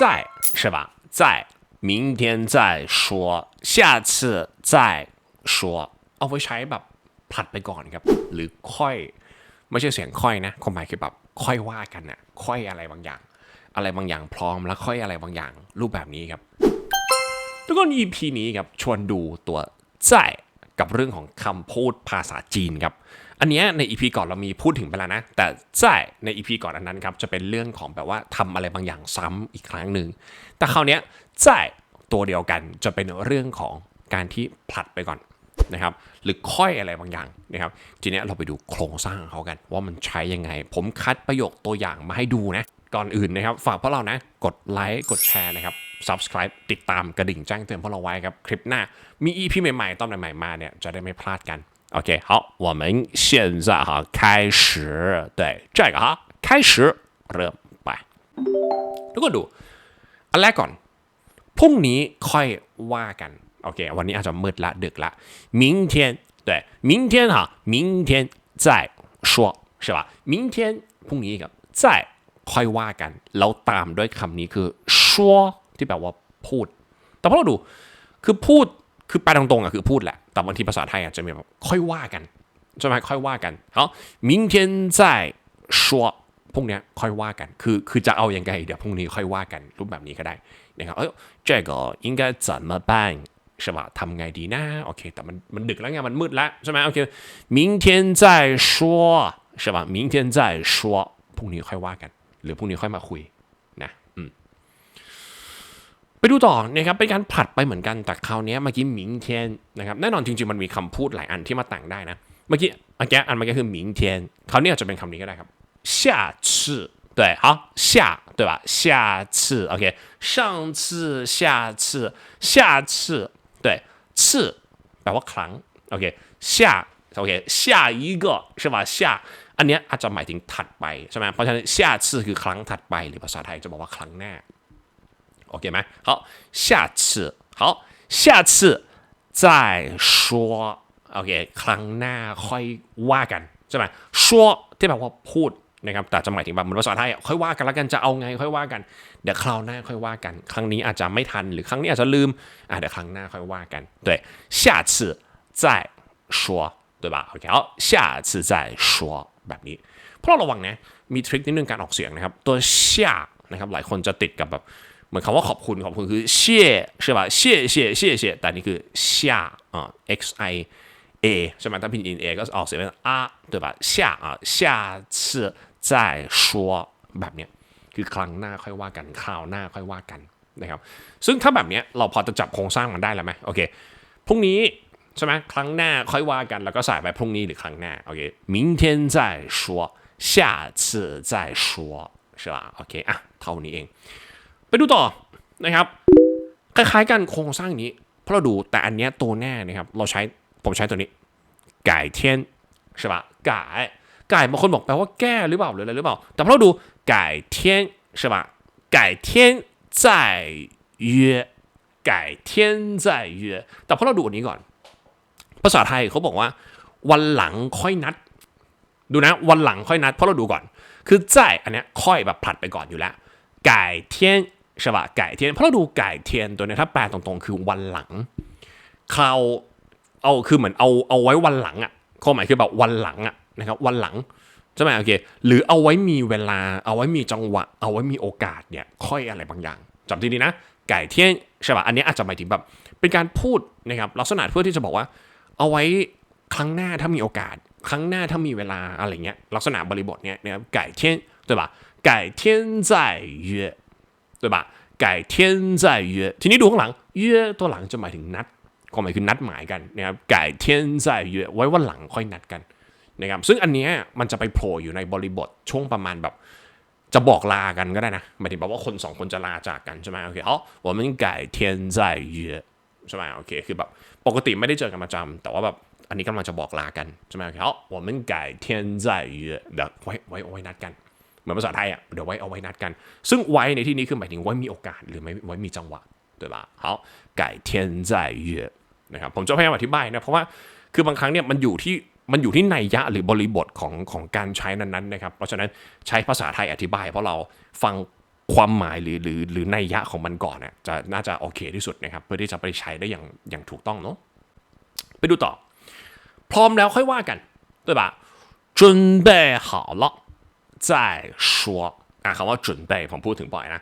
在是吧在明天再说下次再说เอาไว้ใช้แบบผลัดไปก่อนครับ หรือค่อย ไม่ใช่เสียงค่อยนะความหมายคือแบบค่อยว่ากันนะค่อยอะไรบางอย่าง อะไรบางอย่างพร้อมแล้วค่อยอะไรบางอย่าง รูปแบบนี้ครับ ทุกคน EP นี้ครับชวนดูตัวใจกับเรื่องของคำพูดภาษาจีนครับ อันเนี้ยใน EP ก่อนเรามีพูดถึงไปแล้วนะ แต่ใจใน EP ก่อนอันนั้นครับจะเป็นเรื่องของแบบว่าทำอะไรบางอย่างซ้ำอีกครั้งหนึ่งแต่คราวเนี้ยใจตัวเดียวกันจะเป็นเรื่องของการที่ผลัดไปก่อนนะครับหรือค่อยอะไรบางอย่างนะครับทีเนี้ยเราไปดูโครงสร้างของเขากัน ว่ามันใช้ยังไง ผมคัดประโยคตัวอย่างมาให้ดูนะก่อนอื่นนะครับ ฝากพวกเรานะ กดไลค์กดแชร์นะครับ subscribe ติดตามกระดิ่งแจ้งเตือนพวกเราไว้ครับ คลิปหน้ามี EP ใหม่ๆ ตอนใหม่ๆมาเนี่ยจะได้ไม่พลาดกัน โอเค好我们现在哈开始对这个哈开始เริ่มไปทุกคนดู อันแรกก่อน พรุ่งนี้ค่อยว่ากัน โอเค วันนี้อาจจะมืดละดึกละ明天对明天哈明天再说是吧明天พรุ่งนี้กับ再ค่อยว่ากัน แล้วตามด้วยคำนี้คือชัวที่แปลว่าพูด แต่พอเราดู คือพูด คือแปลตรงๆอ่ะคือพูดแหละ แต่บางทีภาษาไทยอาจจะมีแบบค่อยว่ากัน ใช่ไหมค่อยว่ากัน好明天再说พรุ่งเนี้ยค่อยว่ากัน คือ คือจะเอายังไง เดี๋ยวพรุ่งนี้ค่อยว่ากัน รูปแบบนี้ก็ได้นะครับเอ้ย这个应该怎么办是吧ทำไงดีนะ โอเค แต่มัน มันดึกแล้วไง มันมืดแล้วใช่ไหมโอเค明天再说是吧明天再说พรุ่งนี้ค่อยว่ากัน หรือพรุ่งนี้ค่อยมาคุยนะอืม ไป ดูต่อนะครับเป็นการผลัดไปเหมือนกันแต่คราวนี้เมื่อกี้หมิงเทียนนะครับแน่นอนจริงๆมันมีคำพูดหลายอันที่มาแต่งได้นะ เมื่อกี้เมื่อกี้อันเมื่อกี้คือหมิงเทียนคราวนี้อาจจะเป็นคำนี้ก็ได้ครับ下次对好下对吧下次 OK 上次下次下次对次แปลว่าครั้งโอเค下โอเค下一个是吧下อันเนี้ยอาจจะหมายถึงถัดไปใช่ไหมเพราะฉะนั้น下次คือครั้งถัดไปหรือภาษาไทยจะบอกว่าครั้งหน้า OK ไหม好下次好下次再说 OK ครั้งหน้าค่อยว่ากันใช่ไหม说ที่แปลว่าพูดนะครับแต่จะหมายถึงแบบเหมือนภาษาไทยอ่ะค่อยว่ากันแล้วกันจะเอาไงค่อยว่ากันเดี๋ยวคราวหน้าค่อยว่ากัน ครั้งนี้อาจจะไม่ทันหรือครั้งนี้อาจจะลืมอ่ะเดี๋ยวครั้งหน้าค่อยว่ากัน对下次再说对吧 OK 好下次再说แบบนี้เพราะเราระวังนะมีทริคนิดนึงการออกเสียงนะครับ ตัว下นะครับหลายคนจะติดกับแบบ เห มือนคำว่าขอบคุณขอบคุณคือเช่ใช่ป่ะเช่เช่เช่เช่แต่นี่คือ下อ่า x i a ใช่ไหมถ้าพิมพ์ in a ก็ออกเสียงเป็น啊对吧下อ่า下次再说แบบเนี้ยคือครั้งหน้าค่อยว่ากันคราวหน้าค่อยว่ากันนะครับซึ่งถ้าแบบเนี้ยเราพอจะจับโครงสร้างมันได้แล้วไหมโอเคพรุ่งนี้ใช่ไหมครั้งหน้าค่อยว่ากันแล้วก็ใส่ไปพรุ่งนี้หรือครั้งหน้าโอเค明天再说下次再说是吧โอเคอ่ะเท่านี้เอง ไป ดูต่อนะครับคล้ายๆกันโครงสร้างนี้เพราะเราดูแต่อันเนี้ยตัวแน่นะครับเราใช้ผมใช้ตัวนี้ไก่เทียนใช่ปะไก่ไก่บางคนบอกแปลว่าแก้หรือเปล่าหรืออะไรหรือเปล่า แต่พอเราดูไก่เทียนใช่ปะไก่เทียน再约ไก่เทียน再约แต่พอเราดูอันนี้ก่อน ภาษาไทยเขาบอกว่า วันหลังค่อยนัด ดูนะ วันหลังค่อยนัดเพราะเราดูก่อน คือ在อันเนี้ยค่อยแบบผลัดไปก่อนอยู่แล้ว ไก่เทียน ฉบะไก่เทียนเพราะเราดูไก่เทียนตัวนี้ถ้าแปลตรงๆ คือวันหลังเขาเอาคือเหมือนเอาเอาไว้วันหลังอะ่ะข้อหมายคือแบบวันหลังอะ่ะนะครับวันหลังใช่ไหมโอเคหรือเอาไว้มีเวลา เอาไว้มีจังหวะ เอาไว้มีโอกาสเนี่ยค่อยอะไรบางอย่างจำที่นี้นะ ไก่เทียนใช่ป่ะอันนี้อาจจะหมายถึงแบบเป็นการพูดนะครับลักษณะเพื่อที่จะบอกว่า เอาไว้ครั้งหน้าถ้ามีโอกาส ครั้งหน้าถ้ามีเวลาอะไรเงี้ยลักษณะบริบทเนี่ยนะครับไก่เทียนใช่ป่ะไก่เทียน在约对吧改天再约ทีนี้ดูข้างหลัง约ตัวหลังจะหมายถึงนัดความหมายคือนัดหมายกันนะครับ改天再约ไว้วันหลังค่อยนัดกันนะครับซึ่งอันเนี้ยมันจะไปโผล่อยู่ในบริบทช่วงประมาณแบบ จะบอกลากันก็ได้นะหมายถึงแบบว่าคนสองคนจะลาจากกันใช่ไหมโอเค好我们改天再约ใช่ไหมโอเคคือแบบปกติไม่ได้เจอกันประจำแต่ว่าแบบอันนี้กำลังจะบอกลากันใช่ไหมโอเค好我们改天再约เดี๋ยวไว้ไว้ไว้นัดกัน เหมือนภาษาไทยอ่ะเดี๋ยวไว้เอาไว้นัดกัน ซึ่งไว้ในที่นี้คือหมายถึงไว้มีโอกาสหรือไม่ไว้มีจังหวะ对吧好改天再约นะครับผมจะพยายามอธิบายนะเพราะว่าคือบางครั้งเนี่ยมันอยู่ที่มันอยู่ที่นัยยะหรือบริบทของของการใช้นั้นๆนะครับเพราะฉะนั้นใช้ภาษาไทยอธิบาย เพราะเราฟัง ความหมายหรือหรือหรือนัยยะของมันก่อนเนี่ยจะน่าจะโอเคที่สุดนะครับ เพื่อที่จะไปใช้ได้อย่างอย่างถูกต้องเนาะไปดูต่อ พร้อมแล้วค่อยว่ากัน对吧准备好了 再说อ่ะคำว่า准备ผมพูดถึงบ่อยนะ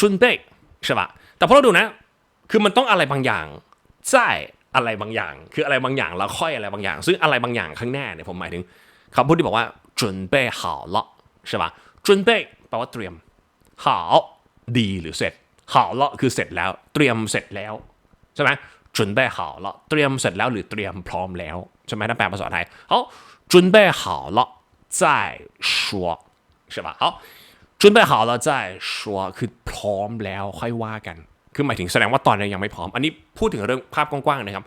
准备ใช่ปะแต่พอเราดูนะ คือมันต้องอะไรบางอย่าง在อะไรบางอย่าง คืออะไรบางอย่างแล้วค่อยอะไรบางอย่าง ซึ่งอะไรบางอย่างข้างหน้าเนี่ยผมหมายถึงคำพูดที่บอกว่า准备好了ใช่ปะ准备แปลว่าเตรียม好ดีหรือเสร็จ好了คือเสร็จแล้ว เตรียมเสร็จแล้วใช่ไหม准备好了เตรียมเสร็จแล้วหรือเตรียมพร้อมแล้วใช่ไหมถ้าแปลภาษาไทย好准备好了再说ใช่ปะ 好准备好了再说คือพร้อมแล้วค่อยว่ากัน คือหมายถึงแสดงว่าตอนนี้ยังไม่พร้อม อันนี้พูดถึงเรื่องภาพกว้างๆนะครับ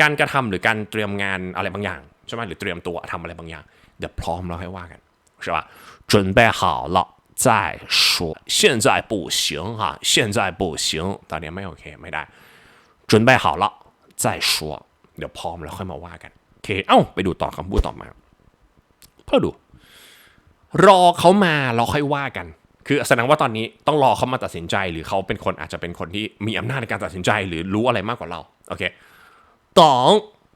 การกระทำหรือการเตรียมงานอะไรบางอย่างใช่ไหมหรือเตรียมตัวทำอะไรบางอย่าง เดี๋ยวพร้อมแล้วค่อยว่ากันใช่ปะ准备好了再说现在不行哈现在不行ตอนนี้ไม่โอเคไม่ได้准备好了再说เดี๋ยวพร้อมแล้วค่อยมาว่ากันโอเคเอ้าไปดูต่อคำพูดต่อมาพอดู รอเขามาเราค่อยว่ากัน คือแสดงว่าตอนนี้ต้องรอเขามาตัดสินใจ หรือเขาเป็นคนอาจจะเป็นคนที่มีอำนาจในการตัดสินใจ หรือรู้อะไรมากกว่าเรา โอเค等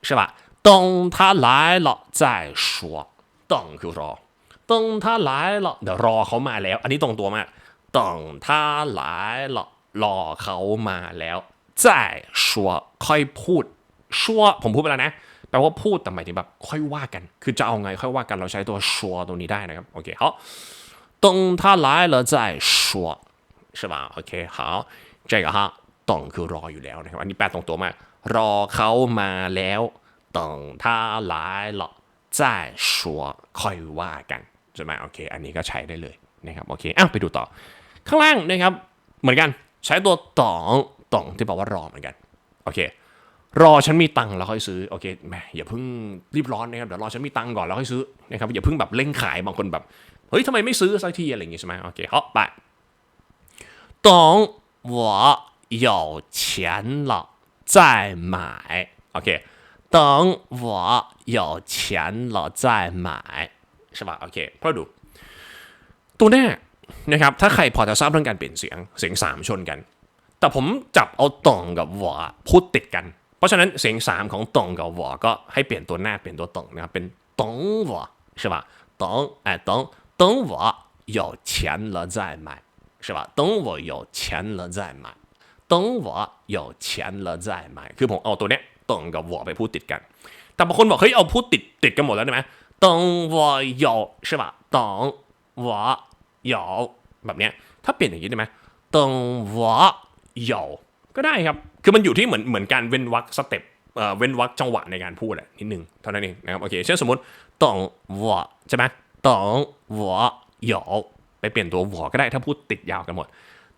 是吧等他来了再说等คือรอ等他来了เดี๋ยวรอเขามาแล้ว อันนี้ตรงตัวมาก等他来了รอเขามาแล้ว再说ค่อยพูดชัวผมพูดไปแล้วนะ แปลว่าพูดแต่หมายถึงแบบค่อยว่ากัน คือจะเอาไงค่อยว่ากันเราใช้ตัวชัวตรงนี้ได้นะครับ โอเค好等他来了再说是吧โอเค好这个哈等คือรออยู่แล้วนะครับ อันนี้แปลตรงตัวมากรอเขามาแล้ว等他来了再说ค่อยว่ากันใช่ไหมโอเค อันนี้ก็ใช้ได้เลยนะครับ โอเคอ้าวไปดูต่อ ข้างล่างนะครับ เหมือนกัน ใช้ตัวตองตองที่แปลว่ารอเหมือนกัน โอเค รอฉันมีตังค์แล้วค่อยซื้อโอเคแหมอย่าเพิ่งรีบร้อนนะครับเดี๋ยวรอฉันมีตังค์ก่อนแล้วค่อยซื้อนะครับอย่าเพิ่งแบบเร่งขายบางคนแบบเฮ้ยทำไมไม่ซื้อสักทีอะไรอย่างงี้ใช่ไหมโอเค好ไป等我有钱了再买โอเค等我有钱了再买ใช่ป่ะโอเคพอดู ตัวแน่นะครับถ้าใครพอจะทราบเรื่องการเปลี่ยนเสียงเสียงสามชนกัน แต่ผมจับเอาตองกับหวอพูดติดกัน เพราะฉะนั้นเสียงสามของตองกับหวอก็ให้เปลี่ยนตัวหน้าเปลี่ยนตัวตองนะครับเป็นตองหวอใช่ป่ะตองไอ้ตอง等我有钱了再买是吧等我有钱了再买等我有钱了再买คือผมเอาตัวเนี้ยตองกับหวอไปพูดติดกัน แต่บางคนบอกเฮ้ยเอาพูดติดติดกันหมดแล้วได้ไหม等我有是吧等我有แบบเนี้ยถ้าเปลี่ยนอย่างนี้ได้ไหม等我有 ก็ได้ครับ คือมันอยู่ที่เหมือนเหมือนการเว้นวรรคสเต็ปเอ่อเว้นวรรคจังหวะในการพูดแหละนิดนึงเท่านั้นเองนะครับโอเคเช่นสมมติต่องวอใช่ไหมต่องวอหยอไปเปลี่ยนตัววอก็ได้ถ้าพูดติดยาวกันหมด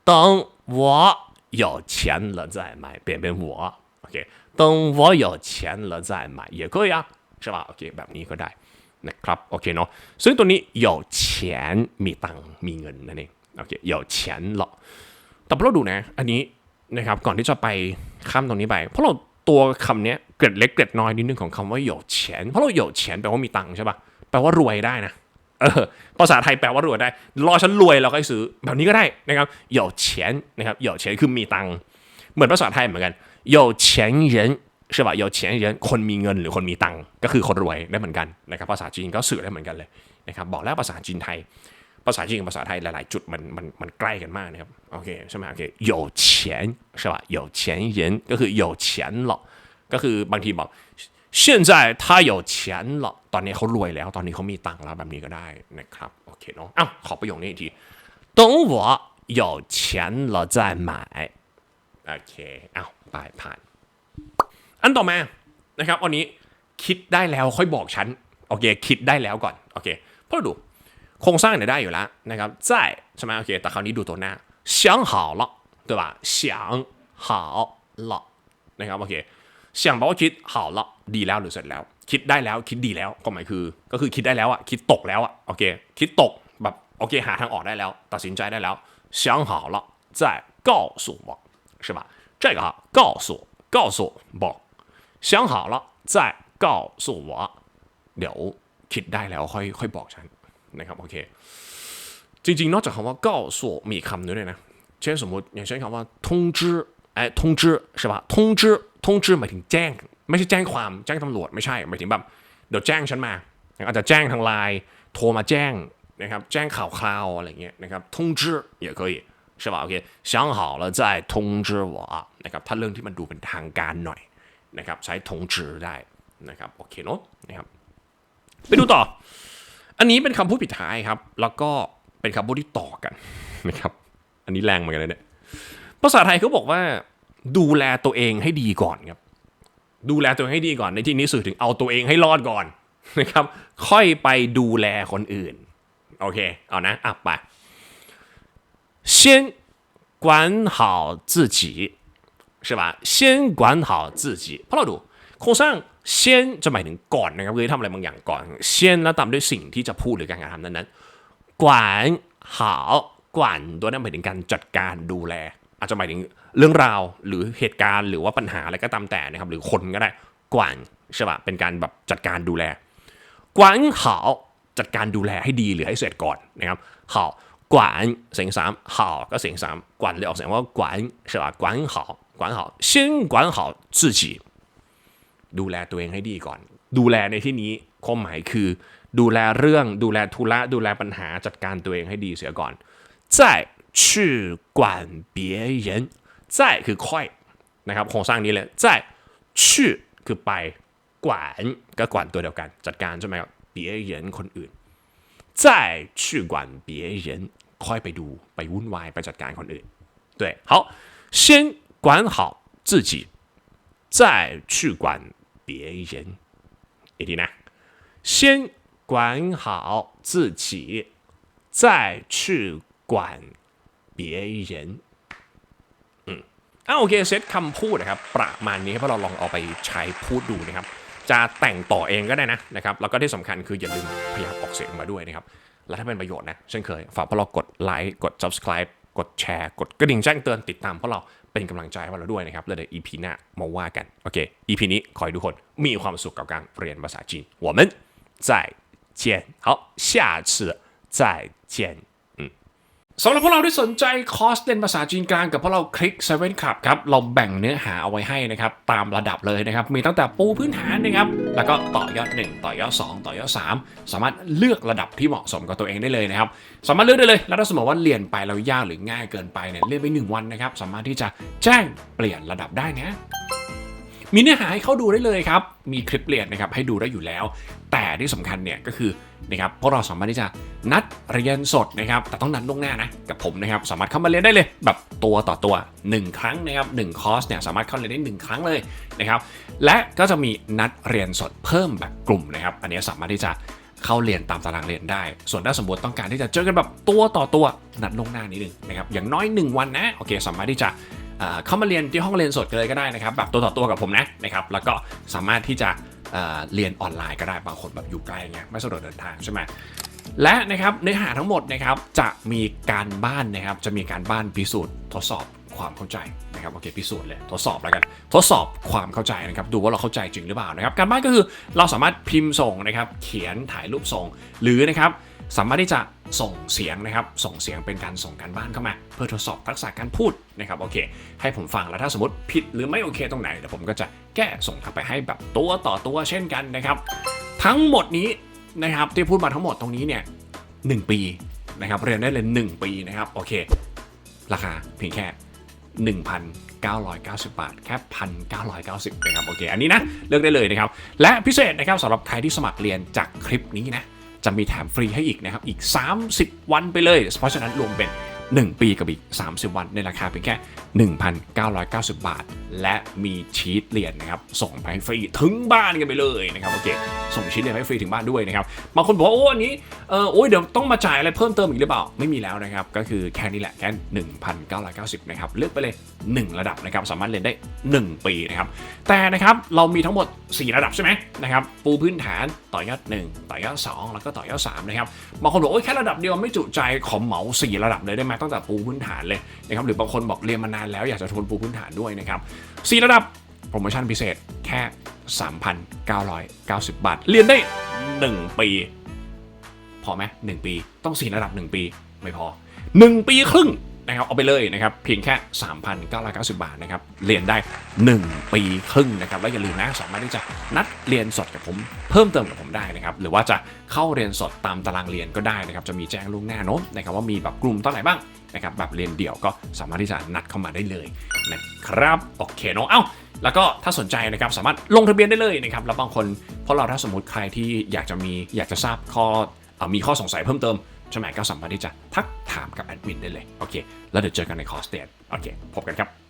ต่องวอหยอเฉียนเไหมเปลี่ยนเป็นวโอเคต่องวอหยอเฉียนเหลืใไหมช่ป่ะโอเคแบบนี้ก็ได้นะครับโอเคเนาะซึ่งตัวนี้有钱มีตังมีเงินนั่นเองโอเค有钱了เฉียนหอแต่เราดูนะ อันนี้ นะครับก่อนที่จะไปข้ามตรงนี้ไป เพราะเราตัวคำนี้เกร็ดเล็กเกร็ดน้อยนิดนึงของคำว่าหยกเฉียนเพราะเราหยกเฉียนแปลว่ามีตังค์ใช่ปะแปลว่ารวยได้นะเออภาษาไทยแปลว่ารวยได้ รอฉันรวยเราก็ซื้อแบบนี้ก็ได้นะครับหยกเฉียนนะครับหยกเฉียนคือมีตังค์เหมือนภาษาไทยเหมือนกันหยกเฉียนเหรียญใช่ปะหยกเฉียนเหรียญคนมีเงินหรือคนมีตังค์ก็คือคนรวยได้เหมือนกันนะครับภาษาจีนก็สื่อได้เหมือนกันเลยนะครับบอกแล้วภาษาจีนไทย ภาษาจีนกับภาษาไทยหลาย ๆ จุดมันมันมันใกล้กันมากนะครับโอเคใช่ไหมโอเค有钱ใช่ป่ะ有钱人ก็คือ有钱了ก็คือบางทีบอก现在他有钱了ตอนนี้เขารวยแล้ว ตอนนี้เขามีตังค์แล้วแบบนี้ก็ได้นะครับโอเคเนาะอ้าวขอประโยคนี้อีกที等我有钱了再买โอเคอ้าวไปผ่าน อันต่อมานะครับวันนี้คิดได้แล้วค่อยบอกฉันโอเค คิดได้แล้วก่อนโอเคพอดู โครงสร้างเนี่ยได้อยู่แล้วนะครับ在ใช่ไหมโอเคแต่คราวนี้ดูตัวหน้า想好了对吧想好了นะครับโอเค想แปลว่าคิด好了ดีแล้วหรือเสร็จแล้ว คิดได้แล้วคิดดีแล้วก็หมายคือ ก็คือคิดได้แล้วอ่ะคิดตกแล้วอ่ะโอเค คิดตกแบบโอเคหาทางออกได้แล้ว ตัดสินใจได้แล้ว想好了再告诉我是吧这个哈告诉告诉บอก想好了再告诉我เดี๋ยวคิดได้แล้วค่อยค่อยบอกฉัน นะครับโอเค จริงๆ นอกจากคำว่า告诉มีคำนึงด้วยนะ เช่นสมมติอย่างเช่นคำว่า通知ไอ้通知ใช่ปะ通知通知หมายถึงแจ้ง ไม่ใช่แจ้งความแจ้งตำรวจไม่ใช่หมายถึงแบบเดี๋ยวแจ้งฉันมาอาจจะแจ้งทางไลน์โทรมาแจ้งนะครับแจ้งข่าวคราวอะไรเงี้ยนะครับ通知也可以是吧โอเค想好了再通知我นะครับถ้าเรื่องที่มันดูเป็นทางการหน่อยนะครับใช้通知ได้นะครับโอเคเนาะนะครับไปดูต่อ อันนี้เป็นคำพูดปิดท้ายครับ แล้วก็เป็นคำพูดที่ต่อกันนะครับ อันนี้แรงเหมือนกันเลยเนี่ย ภาษาไทยเขาบอกว่า ดูแลตัวเองให้ดีก่อนครับ ดูแลตัวเองให้ดีก่อน ในที่นี้สื่อถึงเอาตัวเองให้รอดก่อนนะครับ ค่อยไปดูแลคนอื่น โอเค เอานะอ่ะไป先管好自己是吧先管好自己เพราะเราดูโครงสร้าง เช่นจะหมายถึงก่อนนะครับคือทำอะไรบางอย่างก่อนเช่นแล้วตามด้วยสิ่งที่จะพูดหรือการกระทำนั้นๆกวานหาวกวานตัวนั้นหมายถึงการจัดการดูแล อาจจะหมายถึงเรื่องราวหรือเหตุการณ์หรือว่าปัญหาอะไรก็ตามแต่นะครับ หรือคนก็ได้กวานใช่ปะเป็นการแบบจัดการดูแล กวานหาวจัดการดูแลให้ดีหรือให้เสร็จก่อนนะครับหาวกวานเสียงสามหาวก็เสียงสามกวานเลยออกเสียงว่ากวานใช่ปะกวานหาวกวานหาว先管好自己 ดูแลตัวเองให้ดีก่อน ดูแลในที่นี้ความหมายคือ ดูแลเรื่องดูแลธุระดูแลปัญหาจัดการตัวเองให้ดีเสียก่อน再去管别人再คือค่อยนะครับโครงสร้างนี้เลย再去คือไปกวานก็กวานตัวเดียวกัน จัดการใช่ไหมครับ别人คนอื่น再去管别人ค่อยไปดูไปวุ่นวายไปจัดการคนอื่น对好先管好自己再去管 别人อีกทีนะ先管好自己再去管别人อืมอ่ะโอเคเซตคำพูดนะครับ ประมาณนี้ให้พวกเราลองเอาไปใช้พูดดูนะครับ จะแต่งต่อเองก็ได้นะนะครับ แล้วก็ที่สำคัญคืออย่าลืมพยายามออกเสียงมาด้วยนะครับ และถ้าเป็นประโยชน์นะเช่นเคย ฝากพวกเรากดไลค์กด subscribe กดแชร์ กดกระดิ่งแจ้งเตือนติดตามพวกเรา เป็นกำลังใจให้พวกเราด้วยนะครับแล้วเดี๋ยว EP หน้ามาว่ากัน โอเค EP นี้ขอให้ทุกคนมีความสุขกับการเรียนภาษาจีน我们再见好下次再见 สำหรับพวกเราที่สนใจคอร์สเรียนภาษาจีนกลางกับพวกเราคลิก7 Club ครับ เราแบ่งเนื้อหาเอาไว้ให้นะครับ ตามระดับเลยนะครับ มีตั้งแต่ปูพื้นฐานนะครับ แล้วก็ต่อยอด 1 ต่อยอด 2 ต่อยอด 3 สามารถเลือกระดับที่เหมาะสมกับตัวเองได้เลยนะครับ สามารถเลือกได้เลย แล้วถ้าสมมติว่าเรียนไปแล้วยากหรือง่ายเกินไปเนี่ยเรียนไป 1 วันนะครับ สามารถที่จะแจ้งเปลี่ยนระดับได้นะมีเนื้อหาให้เข้าดูได้เลยครับ มีคลิปเรียนนะครับให้ดูได้อยู่แล้ว แต่ที่สำคัญเนี่ยก็คือ นะครับพวกเราสามารถที่จะนัดเรียนสดนะครับแต่ต้องนัดล่วงหน้านะกับผมนะครับสามารถเข้ามาเรียนได้เลย แบบตัวต่อตัว 1 ครั้งนะครับ1คอร์สเนี่ยสามารถเข้าเรียนได้ 1 ครั้งเลยนะครับและก็จะมีนัดเรียนสดเพิ่มแบบกลุ่มนะครับอันนี้สามารถที่จะเข้าเรียนตามตารางเรียนได้ ส่วนถ้าสมมติต้องการที่จะเจอกันแบบตัวต่อตัวนัดล่วงหน้านิดนึงนะครับอย่างน้อย 1 วันนะโอเคสามารถที่จะเอ่อเข้ามาเรียนที่ห้องเรียนสดกันเลยก็ได้นะครับแบบตัวต่อตัวกับผมนะนะครับแล้วก็สามารถที่จะ เรียนออนไลน์ก็ได้บางคนแบบอยู่ไกลเงี้ยไม่สะดวกเดินทางใช่ไหมและนะครับเนื้อหาทั้งหมดนะครับจะมีการบ้านนะครับจะมีการบ้านพิสูจน์ทดสอบความเข้าใจนะครับโอเคพิสูจน์เลยทดสอบแล้วกันทดสอบความเข้าใจนะครับดูว่าเราเข้าใจจริงหรือเปล่านะครับการบ้านก็คือเราสามารถพิมพ์ส่งนะครับเขียนถ่ายรูปส่ง หรือนะครับสามารถที่จะ ส่งเสียงนะครับ ส่งเสียงเป็นการส่งการบ้านเข้ามา เพื่อทดสอบทักษะการพูดนะครับโอเค ให้ผมฟังแล้วถ้าสมมติผิดหรือไม่โอเคตรงไหนเดี๋ยวผมก็จะแก้ส่งกลับไปให้แบบตัวต่อตัวเช่นกันนะครับ ทั้งหมดนี้นะครับที่พูดมาทั้งหมดตรงนี้เนี่ยหปีนะครับเรียนได้เลย1 ปีนะครับโอเค ราคาเพียงแค่ 1,990 บาท แค่1,990นะครับโอเค อันนี้นะเลือกได้เลยนะครับ และพิเศษนะครับสำหรับใครที่สมัครเรียนจากคลิปนี้นะ จะมีแถมฟรีให้อีกนะครับ อีก 30 วันไปเลย เพราะฉะนั้นรวมเป็น 1 ปีกับอีก 30 วันในราคาเพียงแค่ 1,990 บาท และมีชีตเรียนนะครับส่งไปให้ฟรีถึงบ้านกันไปเลยนะครับโอเคส่งชีตเรียนให้ฟรีถึงบ้านด้วยนะครับบางคนบอกว่าโอ้อันนี้เออโอ้ยเดี๋ยวต้องมาจ่ายอะไรเพิ่มเติมอีกหรือเปล่าไม่มีแล้วนะครับก็คือแค่นี้แหละแค่1,990นะครับเลือกไปเลย 1 ระดับนะครับสามารถเรียนได้ 1 ปีนะครับแต่นะครับเรามีทั้งหมด 4 ระดับใช่ไหมนะครับปูพื้นฐานต่อยอด 1 ต่อยอด 2 แล้วก็ต่อยอด3นะครับบางคนบอกโอ้ยแค่ระดับเดียวไม่จุใจขอเหมา 4 ระดับเลยได้ไหมตั้งแต่ปูพื้นฐานเลยนะครับหรือบางคนบอกเรียนมานานแล้วอยากจะทวนปูพื้นฐานด้วยนะครับสระดับโปรโมชั่นพิเศษแค่ 3,990 บาท เรียนได้ 1 ปี พอไหม1ปีต้อง4ระดับ 1 ปีไม่พอ 1 ปีครึ่ง นะครับเอาไปเลยนะครับเพียงแค่ 3,990 บาทนะครับเรียนได้ 1 ปีครึ่งนะครับแล้วอย่าลืมนะสามารถที่จะนัดเรียนสดกับผมเพิ่มเติมกับผมได้นะครับหรือว่าจะเข้าเรียนสดตามตารางเรียนก็ได้นะครับจะมีแจ้งล่วงหน้าเนอะนะครับว่ามีแบบกลุ่มตอนไหนบ้างนะครับแบบเรียนเดี่ยวก็สามารถที่จะนัดเข้ามาได้เลยนะครับโอเคเนอะเอ้าแล้วก็ถ้าสนใจนะครับสามารถลงทะเบียนได้เลยนะครับแล้วบางคนเพราะเราถ้าสมมติใครที่อยากจะมีอยากจะทราบข้ออมีข้อสงสัยเพิ่มเติม ใช่ไหมก็สามารถที่จะทักถามกับแอดมินได้เลย โอเค แล้วเดี๋ยวเจอกันในคอร์สเตียนโอเค พบกันครับ